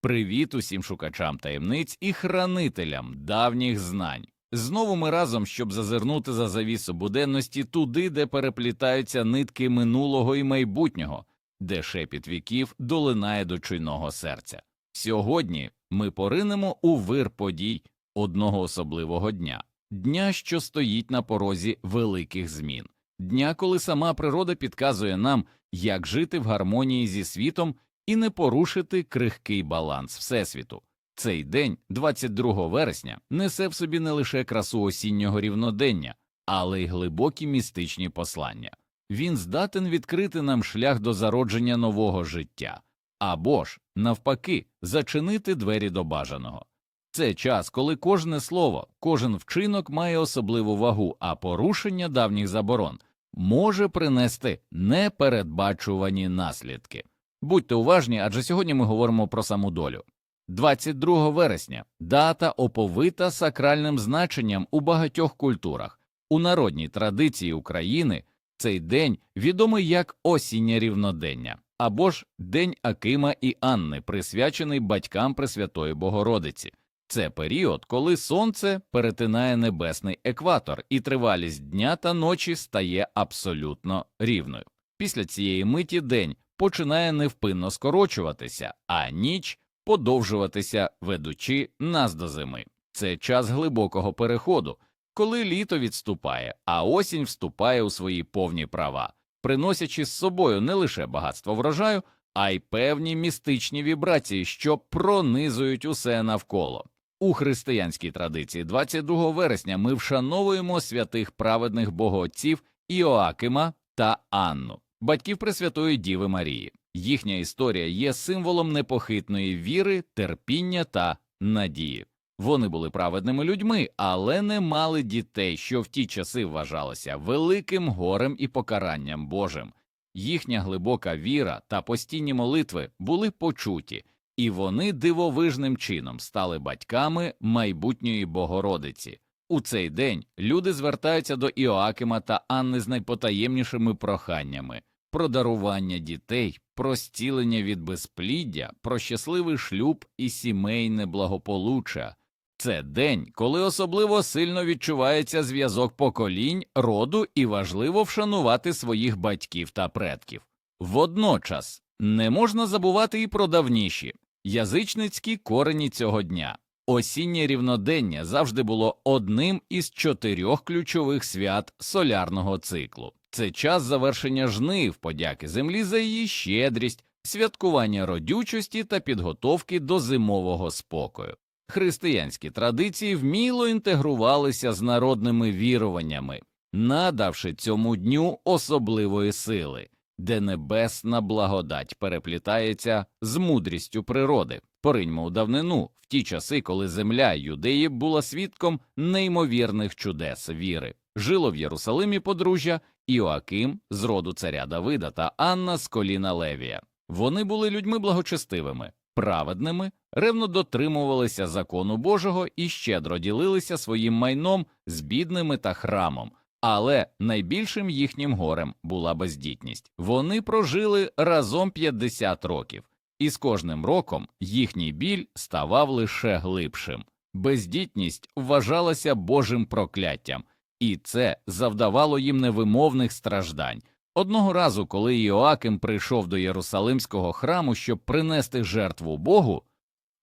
Привіт усім шукачам таємниць і хранителям давніх знань. Знову ми разом, щоб зазирнути за завісу буденності туди, де переплітаються нитки минулого і майбутнього, де шепіт віків долинає до чуйного серця. Сьогодні ми поринемо у вир подій одного особливого дня, дня, що стоїть на порозі великих змін, дня, коли сама природа підказує нам, як жити в гармонії зі світом і не порушити крихкий баланс Всесвіту. Цей день, 22 вересня, несе в собі не лише красу осіннього рівнодення, але й глибокі містичні послання. Він здатен відкрити нам шлях до зародження нового життя, або ж, навпаки, зачинити двері до бажаного. Це час, коли кожне слово, кожен вчинок має особливу вагу, а порушення давніх заборон може принести непередбачувані наслідки. Будьте уважні, адже сьогодні ми говоримо про саму долю. 22 вересня дата оповита сакральним значенням у багатьох культурах. У народній традиції України цей день відомий як осіннє рівнодення або ж День Акима і Анни, присвячений батькам Пресвятої Богородиці. Це період, коли сонце перетинає небесний екватор, і тривалість дня та ночі стає абсолютно рівною. Після цієї миті день починає невпинно скорочуватися, а ніч подовжуватися, ведучи нас до зими. Це час глибокого переходу, коли літо відступає, а осінь вступає у свої повні права, приносячи з собою не лише багатство врожаю, а й певні містичні вібрації, що пронизують усе навколо. У християнській традиції 22 вересня ми вшановуємо святих праведних богоотців Іоакима та Анну, батьків Пресвятої Діви Марії. Їхня історія є символом непохитної віри, терпіння та надії. Вони були праведними людьми, але не мали дітей, що в ті часи вважалося великим горем і покаранням Божим. Їхня глибока віра та постійні молитви були почуті, і вони дивовижним чином стали батьками майбутньої Богородиці. У цей день люди звертаються до Іоакима та Анни з найпотаємнішими проханнями про дарування дітей, про зцілення від безпліддя, про щасливий шлюб і сімейне благополуччя. Це день, коли особливо сильно відчувається зв'язок поколінь, роду і важливо вшанувати своїх батьків та предків. Водночас не можна забувати і про давніші язичницькі корені цього дня. Осіннє рівнодення завжди було одним із чотирьох ключових свят солярного циклу. Це час завершення жнив, подяки землі за її щедрість, святкування родючості та підготовки до зимового спокою. Християнські традиції вміло інтегрувалися з народними віруваннями, надавши цьому дню особливої сили, де небесна благодать переплітається з мудрістю природи. Пориньмо у давнину, в ті часи, коли земля юдеї була свідком неймовірних чудес віри. Жило в Єрусалимі подружжя Іоаким з роду царя Давида та Анна з коліна Левія. Вони були людьми благочестивими, праведними, ревно дотримувалися закону Божого і щедро ділилися своїм майном з бідними та храмом. Але найбільшим їхнім горем була бездітність. Вони прожили разом 50 років, і з кожним роком їхній біль ставав лише глибшим. Бездітність вважалася Божим прокляттям, і це завдавало їм невимовних страждань. Одного разу, коли Іоаким прийшов до Єрусалимського храму, щоб принести жертву Богу,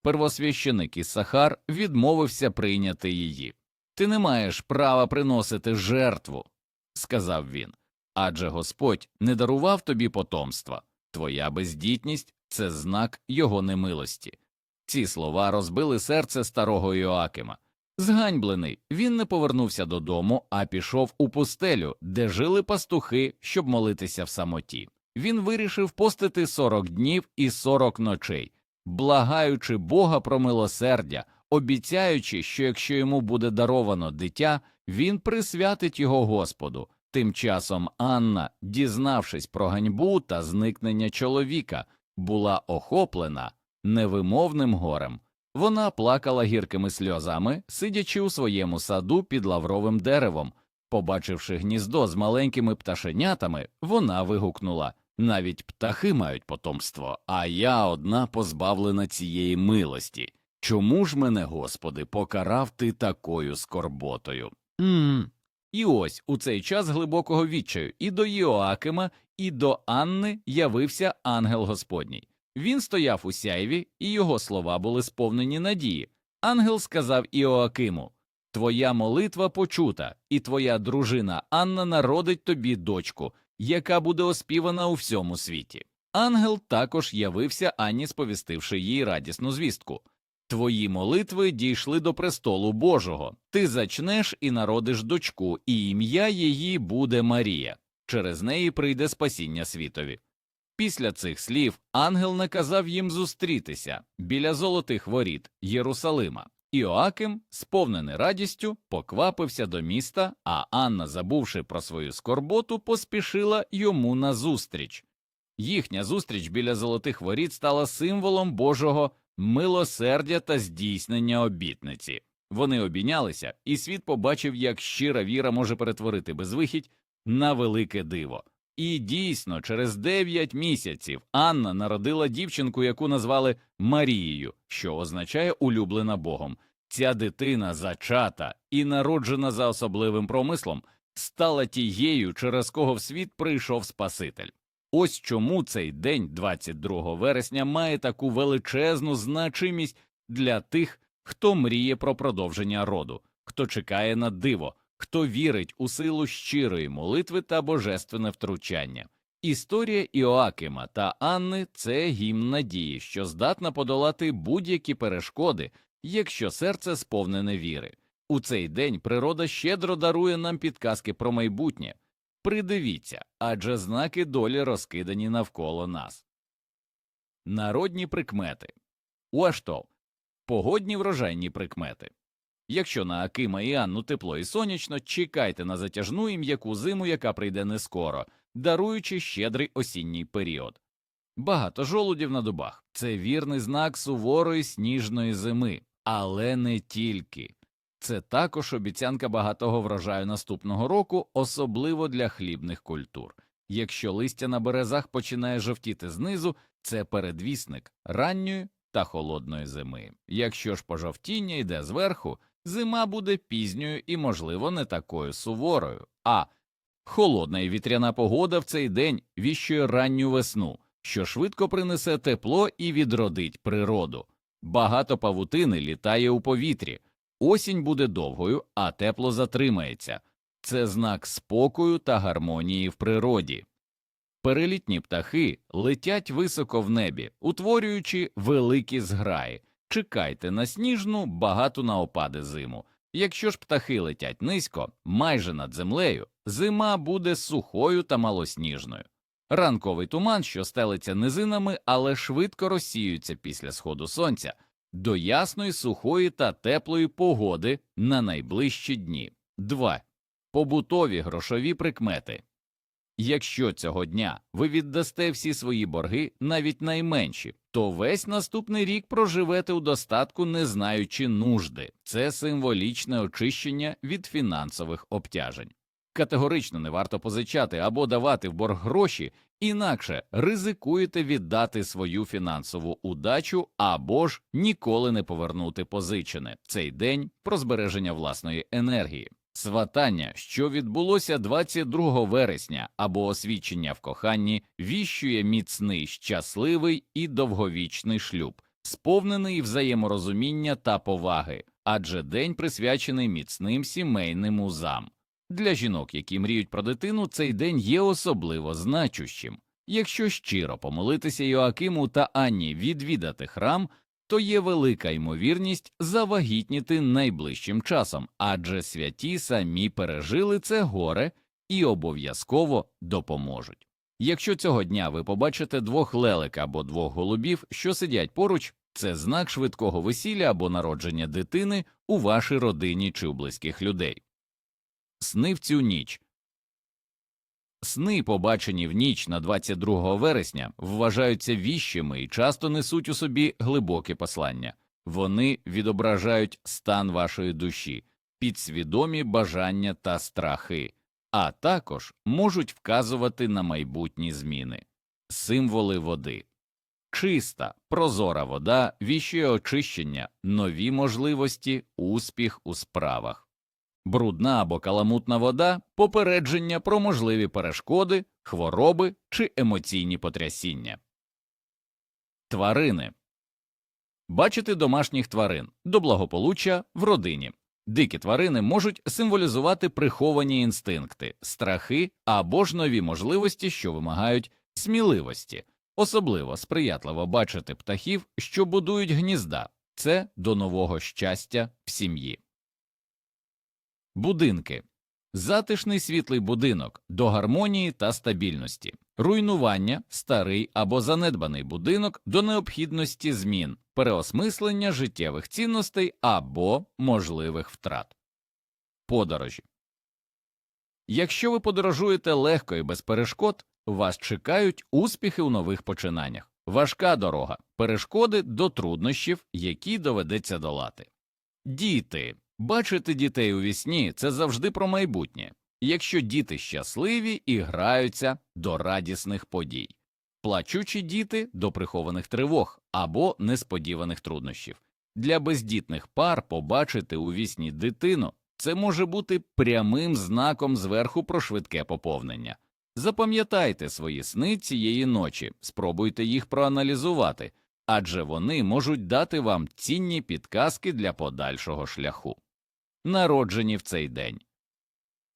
первосвященик Ісахар відмовився прийняти її. Ти не маєш права приносити жертву, сказав він, адже Господь не дарував тобі потомства, твоя бездітність це знак його немилості. Ці слова розбили серце старого Іоакима. Зганьблений, він не повернувся додому, а пішов у пустелю, де жили пастухи, щоб молитися в самоті. Він вирішив постити сорок днів і сорок ночей, благаючи Бога про милосердя, обіцяючи, що якщо йому буде даровано дитя, він присвятить його Господу. Тим часом Анна, дізнавшись про ганьбу та зникнення чоловіка, була охоплена невимовним горем. Вона плакала гіркими сльозами, сидячи у своєму саду під лавровим деревом. Побачивши гніздо з маленькими пташенятами, вона вигукнула Навіть птахи мають потомство, а я одна позбавлена цієї милості. Чому ж мене, Господи, покарав ти такою скорботою? м І ось у цей час глибокого відчаю і до Йоакима, і до Анни явився ангел Господній. Він стояв у сяйві, і його слова були сповнені надії. Ангел сказав Іоакиму Твоя молитва почута, і твоя дружина Анна народить тобі дочку, яка буде оспівана у всьому світі. Ангел також явився Анні, сповістивши їй радісну звістку. Твої молитви дійшли до престолу Божого. Ти зачнеш і народиш дочку, і ім'я її буде Марія. Через неї прийде спасіння світові. Після цих слів ангел наказав їм зустрітися біля золотих воріт Єрусалима. Іоаким, сповнений радістю, поквапився до міста, а Анна, забувши про свою скорботу, поспішила йому назустріч. Їхня зустріч біля золотих воріт стала символом Божого милосердя та здійснення обітниці. Вони обійнялися, і світ побачив, як щира віра може перетворити безвихідь на велике диво. І дійсно, через дев'ять місяців Анна народила дівчинку, яку назвали Марією, що означає улюблена Богом. Ця дитина, зачата і народжена за особливим промислом, стала тією, через кого в світ прийшов Спаситель. Ось чому цей день, 22 вересня, має таку величезну значимість для тих, хто мріє про продовження роду, хто чекає на диво, хто вірить у силу щирої молитви та божественне втручання. Історія Іоакима та Анни це гімн надії, що здатна подолати будь-які перешкоди, якщо серце сповнене віри. У цей день природа щедро дарує нам підказки про майбутнє. Придивіться, адже знаки долі розкидані навколо нас. Народні прикмети Уаштов погодні врожайні прикмети. Якщо на Акима і Анну тепло і сонячно, чекайте на затяжну і м'яку зиму, яка прийде не скоро, даруючи щедрий осінній період. Багато жолудів на дубах це вірний знак суворої сніжної зими, але не тільки. Це також обіцянка багатого врожаю наступного року, особливо для хлібних культур. Якщо листя на березах починає жовтіти знизу, це передвісник ранньої та холодної зими. Якщо ж пожовтіння йде зверху, зима буде пізньою і, можливо, не такою суворою. А холодна і вітряна погода в цей день віщує ранню весну, що швидко принесе тепло і відродить природу. Багато павутини літає у повітрі. Осінь буде довгою, а тепло затримається. Це знак спокою та гармонії в природі. Перелітні птахи летять високо в небі, утворюючи великі зграї. Чекайте на сніжну, багату на опади зиму. Якщо ж птахи летять низько, майже над землею, зима буде сухою та малосніжною. Ранковий туман, що стелиться низинами, але швидко розсіюється після сходу сонця, до ясної, сухої та теплої погоди на найближчі дні. 2. Побутові грошові прикмети. Якщо цього дня ви віддасте всі свої борги, навіть найменші, то весь наступний рік проживете у достатку, не знаючи нужди. Це символічне очищення від фінансових обтяжень. Категорично не варто позичати або давати в борг гроші, інакше ризикуєте віддати свою фінансову удачу або ж ніколи не повернути позичене цей день про збереження власної енергії. Сватання, що відбулося 22 вересня, або освідчення в коханні, віщує міцний, щасливий і довговічний шлюб, сповнений взаєморозуміння та поваги, адже день присвячений міцним сімейним узам. Для жінок, які мріють про дитину, цей день є особливо значущим. Якщо щиро помолитися Йоакиму та Анні відвідати храм, то є велика ймовірність завагітніти найближчим часом, адже святі самі пережили це горе і обов'язково допоможуть. Якщо цього дня ви побачите двох лелек або двох голубів, що сидять поруч, це знак швидкого весілля або народження дитини у вашій родині чи у близьких людей. Сни в цю ніч Сни, побачені в ніч на 22 вересня, вважаються віщими і часто несуть у собі глибоке послання. Вони відображають стан вашої душі, підсвідомі бажання та страхи, а також можуть вказувати на майбутні зміни. символи води. Чиста, прозора вода віщує очищення, нові можливості, успіх у справах. Брудна або каламутна вода попередження про можливі перешкоди, хвороби чи емоційні потрясіння. Тварини Бачити домашніх тварин до благополуччя в родині. Дикі тварини можуть символізувати приховані інстинкти, страхи або ж нові можливості, що вимагають сміливості. Особливо сприятливо бачити птахів, що будують гнізда це до нового щастя в сім'ї. Будинки. Затишний світлий будинок до гармонії та стабільності, руйнування, старий або занедбаний будинок до необхідності змін, переосмислення життєвих цінностей або можливих втрат. Подорожі. Якщо ви подорожуєте легко і без перешкод, вас чекають успіхи у нових починаннях, важка дорога, перешкоди до труднощів, які доведеться долати. Діти бачити дітей у вісні – це завжди про майбутнє, якщо діти щасливі і граються до радісних подій, плачучі діти до прихованих тривог або несподіваних труднощів. Для бездітних пар побачити у вісні дитину це може бути прямим знаком зверху про швидке поповнення. Запам'ятайте свої сни цієї ночі, спробуйте їх проаналізувати, адже вони можуть дати вам цінні підказки для подальшого шляху. Народжені в цей день.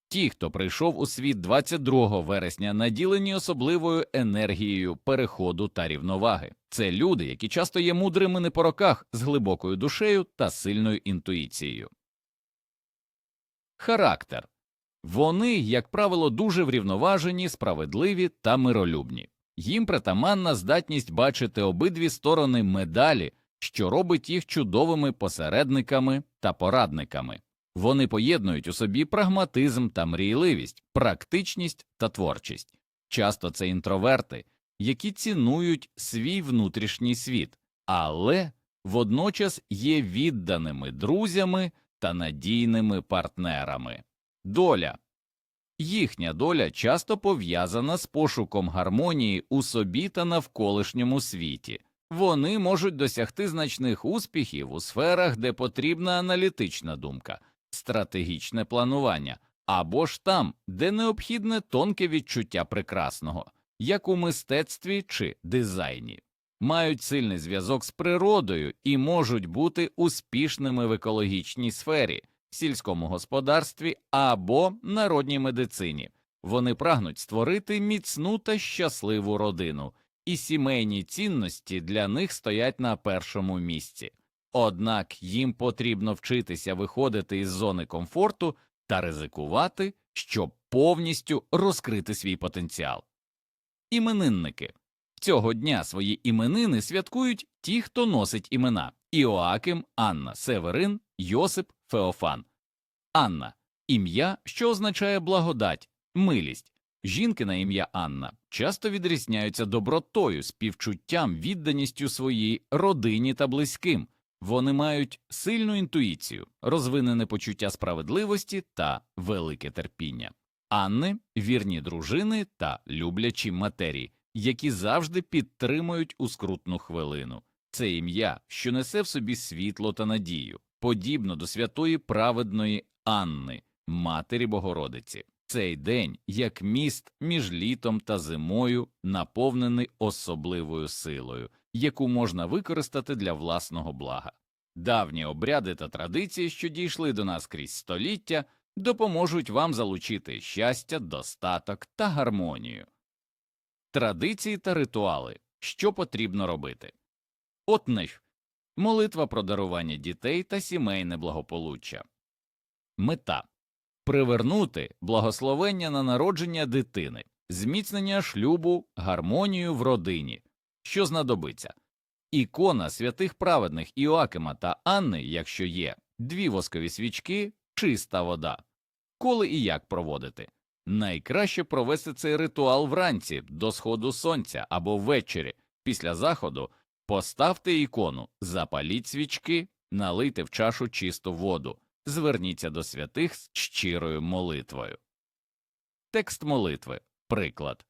Ті, хто прийшов у світ 22 вересня, наділені особливою енергією переходу та рівноваги. Це люди, які часто є мудрими не по роках, з глибокою душею та сильною інтуїцією. Характер вони, як правило, дуже врівноважені, справедливі та миролюбні. Їм притаманна здатність бачити обидві сторони медалі, що робить їх чудовими посередниками та порадниками. Вони поєднують у собі прагматизм та мрійливість, практичність та творчість. Часто це інтроверти, які цінують свій внутрішній світ, але водночас є відданими друзями та надійними партнерами. Доля їхня доля часто пов'язана з пошуком гармонії у собі та навколишньому світі. Вони можуть досягти значних успіхів у сферах, де потрібна аналітична думка, стратегічне планування, або ж там, де необхідне тонке відчуття прекрасного, як у мистецтві чи дизайні, мають сильний зв'язок з природою і можуть бути успішними в екологічній сфері, сільському господарстві або народній медицині. Вони прагнуть створити міцну та щасливу родину, і сімейні цінності для них стоять на першому місці. Однак їм потрібно вчитися виходити із зони комфорту та ризикувати, щоб повністю розкрити свій потенціал. Іменинники цього дня свої іменини святкують ті, хто носить імена Іоаким, Анна, Северин, Йосип, Феофан. Анна ім'я, що означає благодать, милість. Жінки на ім'я Анна часто відрізняються добротою, співчуттям, відданістю своїй родині та близьким. Вони мають сильну інтуїцію, розвинене почуття справедливості та велике терпіння. Анни вірні дружини та люблячі матері, які завжди підтримують у скрутну хвилину. Це ім'я, що несе в собі світло та надію, подібно до святої праведної Анни, Матері Богородиці. Цей день, як міст між літом та зимою, наповнений особливою силою, яку можна використати для власного блага. Давні обряди та традиції, що дійшли до нас крізь століття, допоможуть вам залучити щастя, достаток та гармонію. Традиції та ритуали, що потрібно робити. От молитва про дарування дітей та сімейне благополуччя. Мета привернути благословення на народження дитини, зміцнення шлюбу, гармонію в родині, що знадобиться. Ікона святих праведних Іоакима та Анни, якщо є, дві воскові свічки, чиста вода. Коли і як проводити? Найкраще провести цей ритуал вранці до сходу сонця або ввечері. Після заходу поставте ікону, запаліть свічки, налийте в чашу чисту воду, зверніться до святих з щирою молитвою. Текст молитви. Приклад.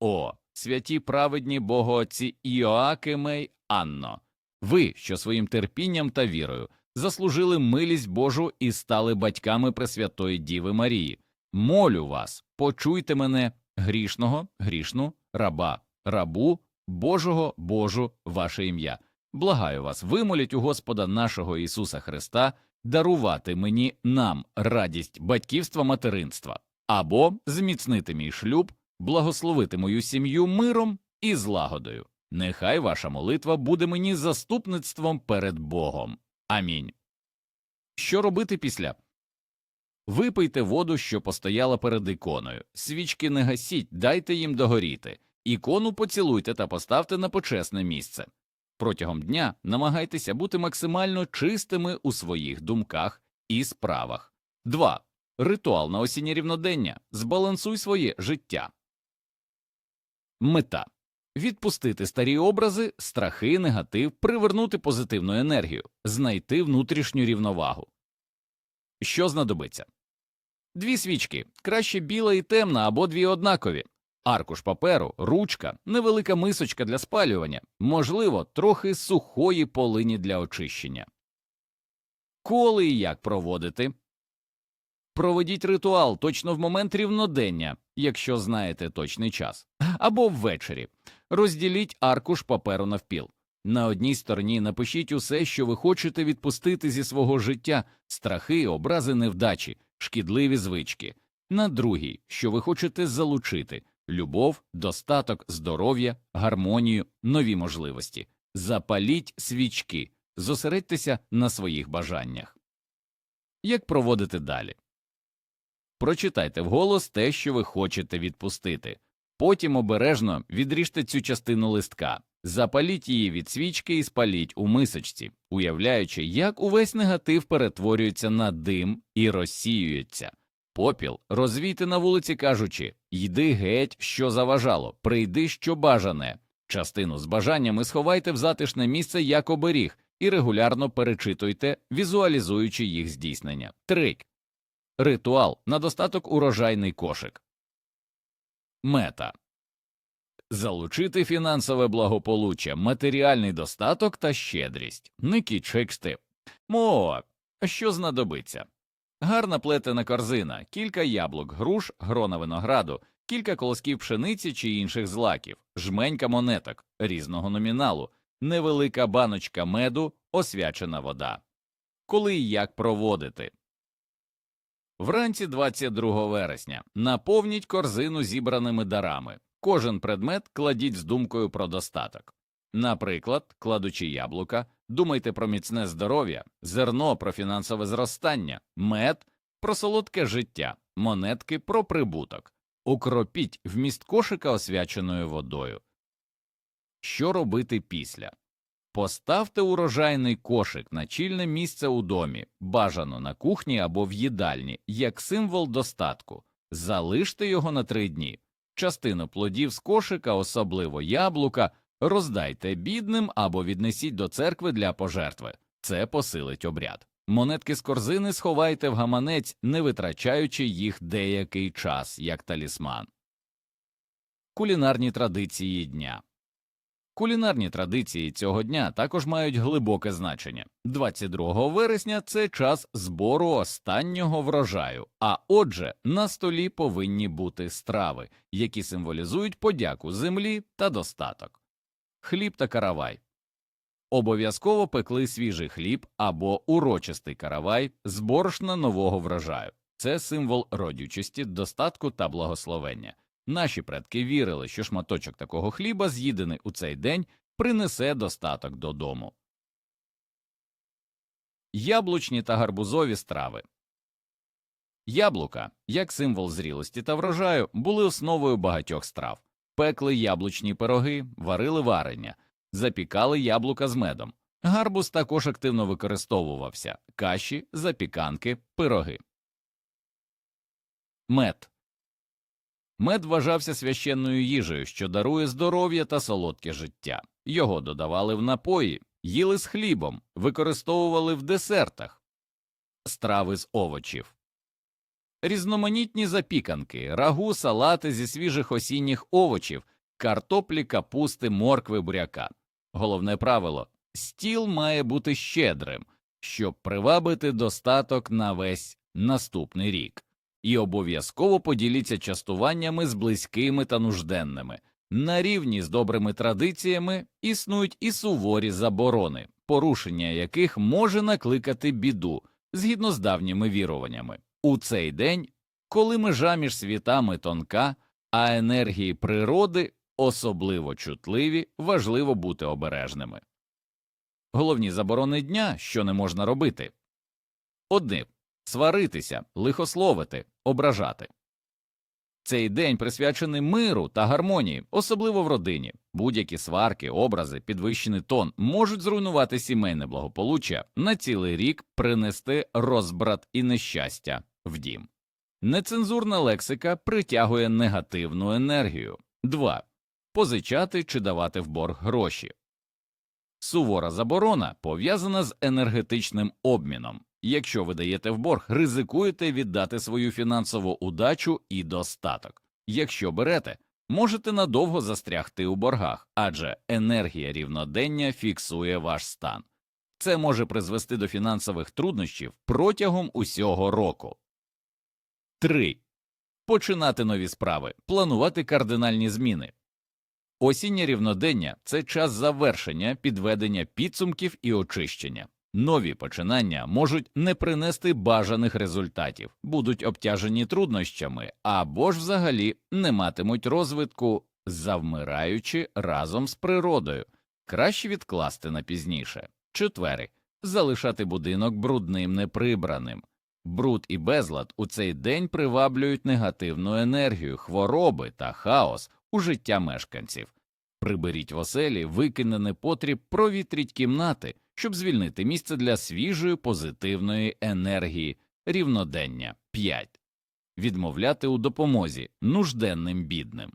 О, святі праведні богоотці Іоакиме й Анно, ви, що своїм терпінням та вірою заслужили милість Божу і стали батьками Пресвятої Діви Марії. Молю вас, почуйте мене, грішного, грішну, раба, рабу, Божого, Божу, ваше ім'я. Благаю вас, вимоліть у Господа нашого Ісуса Христа дарувати мені нам радість батьківства материнства, або зміцнити мій шлюб, благословити мою сім'ю миром і злагодою. Нехай ваша молитва буде мені заступництвом перед Богом. Амінь. Що робити після? Випийте воду, що постояла перед іконою, свічки не гасіть, дайте їм догоріти, ікону поцілуйте та поставте на почесне місце. Протягом дня намагайтеся бути максимально чистими у своїх думках і справах. 2. Ритуал на осіннє рівнодення. Збалансуй своє життя. Мета відпустити старі образи, страхи, негатив, привернути позитивну енергію, знайти внутрішню рівновагу. Що знадобиться? Дві свічки, краще біла і темна або дві однакові, аркуш паперу, ручка, невелика мисочка для спалювання, можливо, трохи сухої полині для очищення. Коли і як проводити? Проведіть ритуал точно в момент рівнодення, якщо знаєте точний час, або ввечері. Розділіть аркуш паперу навпіл. На одній стороні напишіть усе, що ви хочете відпустити зі свого життя, страхи, образи невдачі, шкідливі звички. На другій, що ви хочете залучити любов, достаток, здоров'я, гармонію, нові можливості. Запаліть свічки, зосередьтеся на своїх бажаннях. Як проводити далі? Прочитайте вголос те, що ви хочете відпустити. Потім обережно відріжте цю частину листка, запаліть її від свічки і спаліть у мисочці, уявляючи, як увесь негатив перетворюється на дим і розсіюється. Попіл розвійте на вулиці, кажучи йди геть, що заважало, прийди, що бажане. Частину з бажаннями сховайте в затишне місце як оберіг і регулярно перечитуйте, візуалізуючи їх здійснення. Трик. Ритуал на достаток урожайний кошик. Мета залучити фінансове благополуччя, матеріальний достаток та щедрість. Ники чексти. Мо, що знадобиться? Гарна плетена корзина, кілька яблук, груш, грона винограду, кілька колосків пшениці чи інших злаків, жменька монеток різного номіналу, невелика баночка меду, освячена вода. Коли і як проводити? Вранці 22 вересня наповніть корзину зібраними дарами. Кожен предмет кладіть з думкою про достаток. Наприклад, кладучи яблука, думайте про міцне здоров'я, зерно про фінансове зростання, мед про солодке життя, монетки про прибуток, укропіть вміст кошика освяченою водою. Що робити після? Поставте урожайний кошик на чільне місце у домі, бажано на кухні або в їдальні, як символ достатку, залиште його на три дні. Частину плодів з кошика, особливо яблука, роздайте бідним або віднесіть до церкви для пожертви. Це посилить обряд. Монетки з корзини сховайте в гаманець, не витрачаючи їх деякий час, як талісман. Кулінарні традиції дня Кулінарні традиції цього дня також мають глибоке значення. 22 вересня це час збору останнього врожаю, а отже, на столі повинні бути страви, які символізують подяку землі та достаток. Хліб та каравай. Обов'язково пекли свіжий хліб або урочистий каравай з борошна нового врожаю. Це символ родючості, достатку та благословення. Наші предки вірили, що шматочок такого хліба, з'їдений у цей день, принесе достаток додому. Яблучні та гарбузові страви Яблука, як символ зрілості та врожаю, були основою багатьох страв. Пекли яблучні пироги, варили варення, запікали яблука з медом. Гарбуз також активно використовувався каші, запіканки, пироги. Мед Мед вважався священною їжею, що дарує здоров'я та солодке життя. Його додавали в напої, їли з хлібом, використовували в десертах, страви з овочів. Різноманітні запіканки, рагу, салати зі свіжих осінніх овочів картоплі, капусти, моркви, буряка. Головне правило стіл має бути щедрим, щоб привабити достаток на весь наступний рік. І обов'язково поділіться частуваннями з близькими та нужденними. На рівні з добрими традиціями існують і суворі заборони, порушення яких може накликати біду згідно з давніми віруваннями. У цей день, коли межа між світами тонка, а енергії природи особливо чутливі, важливо бути обережними. Головні заборони дня, що не можна робити одне сваритися, лихословити, ображати. Цей день присвячений миру та гармонії, особливо в родині. Будь-які сварки, образи, підвищений тон можуть зруйнувати сімейне благополуччя на цілий рік принести розбрат і нещастя в дім. Нецензурна лексика притягує негативну енергію. 2. Позичати чи давати в борг гроші. Сувора заборона пов'язана з енергетичним обміном. Якщо ви даєте в борг, ризикуєте віддати свою фінансову удачу і достаток. Якщо берете, можете надовго застрягти у боргах, адже енергія рівнодення фіксує ваш стан. Це може призвести до фінансових труднощів протягом усього року. 3. Починати нові справи, планувати кардинальні зміни. Осіннє рівнодення це час завершення, підведення підсумків і очищення. Нові починання можуть не принести бажаних результатів, будуть обтяжені труднощами або ж взагалі не матимуть розвитку, завмираючи разом з природою. Краще відкласти на пізніше. Четвери залишати будинок брудним неприбраним. Бруд і безлад у цей день приваблюють негативну енергію, хвороби та хаос у життя мешканців. Приберіть в оселі викинений потріб, провітріть кімнати, щоб звільнити місце для свіжої позитивної енергії, рівнодення 5. Відмовляти у допомозі нужденним бідним.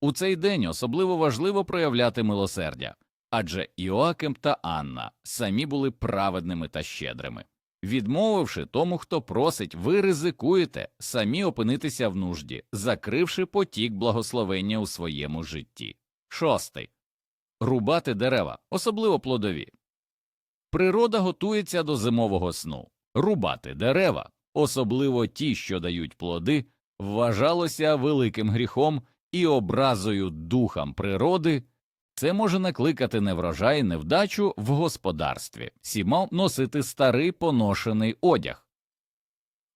У цей день особливо важливо проявляти милосердя, адже Іоаким та Анна самі були праведними та щедрими. Відмовивши тому, хто просить, ви ризикуєте самі опинитися в нужді, закривши потік благословення у своєму житті. Шостий рубати дерева, особливо плодові. Природа готується до зимового сну. Рубати дерева, особливо ті, що дають плоди, вважалося великим гріхом і образою духам природи. Це може накликати неврожай, невдачу в господарстві, сіма носити старий поношений одяг.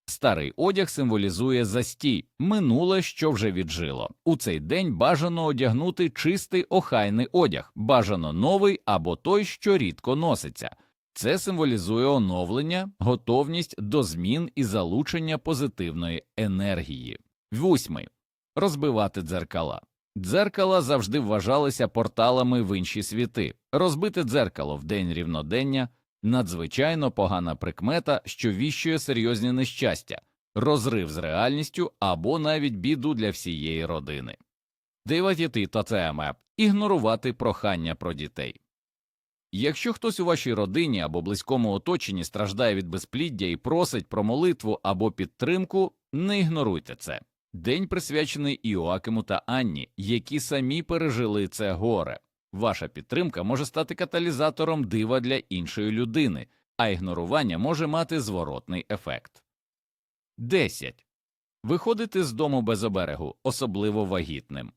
Старий одяг символізує застій, минуле, що вже віджило. У цей день бажано одягнути чистий охайний одяг, бажано новий або той, що рідко носиться. Це символізує оновлення, готовність до змін і залучення позитивної енергії. Восьмий розбивати дзеркала. Дзеркала завжди вважалися порталами в інші світи. Розбите дзеркало в день рівнодення надзвичайно погана прикмета, що віщує серйозні нещастя, розрив з реальністю або навіть біду для всієї родини. Дев'ятіти та ЦМЕ ігнорувати прохання про дітей. Якщо хтось у вашій родині або близькому оточенні страждає від безпліддя і просить про молитву або підтримку, не ігноруйте це. День присвячений Іоакиму та Анні, які самі пережили це горе. Ваша підтримка може стати каталізатором дива для іншої людини, а ігнорування може мати зворотний ефект. 10. Виходити з дому без оберегу, особливо вагітним.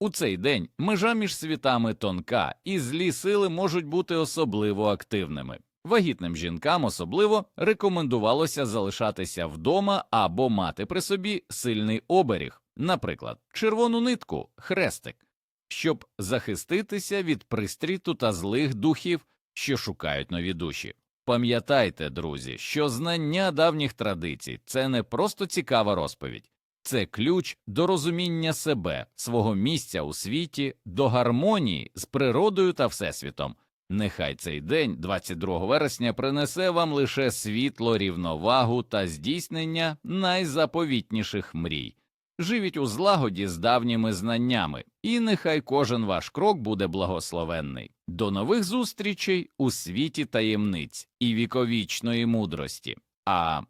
У цей день межа між світами тонка, і злі сили можуть бути особливо активними. Вагітним жінкам особливо рекомендувалося залишатися вдома або мати при собі сильний оберіг, наприклад, червону нитку, хрестик, щоб захиститися від пристріту та злих духів, що шукають нові душі. Пам'ятайте, друзі, що знання давніх традицій це не просто цікава розповідь, це ключ до розуміння себе, свого місця у світі, до гармонії з природою та всесвітом. Нехай цей день, 22 вересня, принесе вам лише світло, рівновагу та здійснення найзаповітніших мрій. Живіть у злагоді з давніми знаннями, і нехай кожен ваш крок буде благословенний. До нових зустрічей у світі таємниць і віковічної мудрості. А